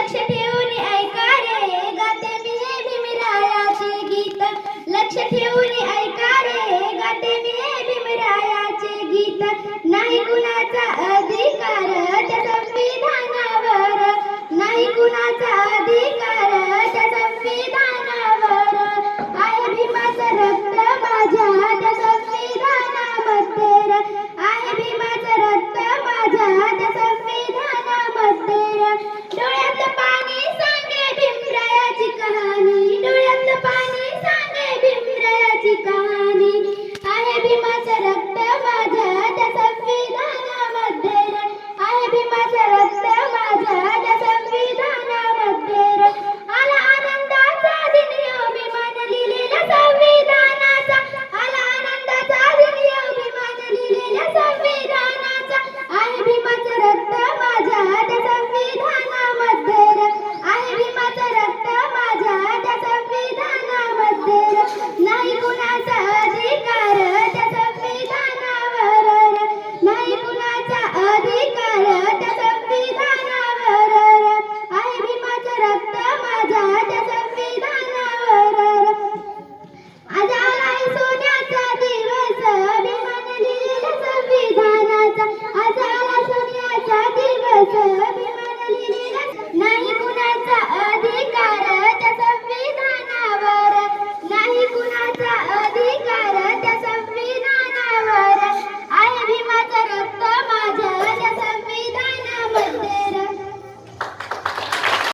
लक्ष ठेवून ऐका रे गाते मी भीमरायाचे गीत. लक्ष ठेवून ऐका रे गाते मी भीमरायाचे गीत. नाही कुणाचा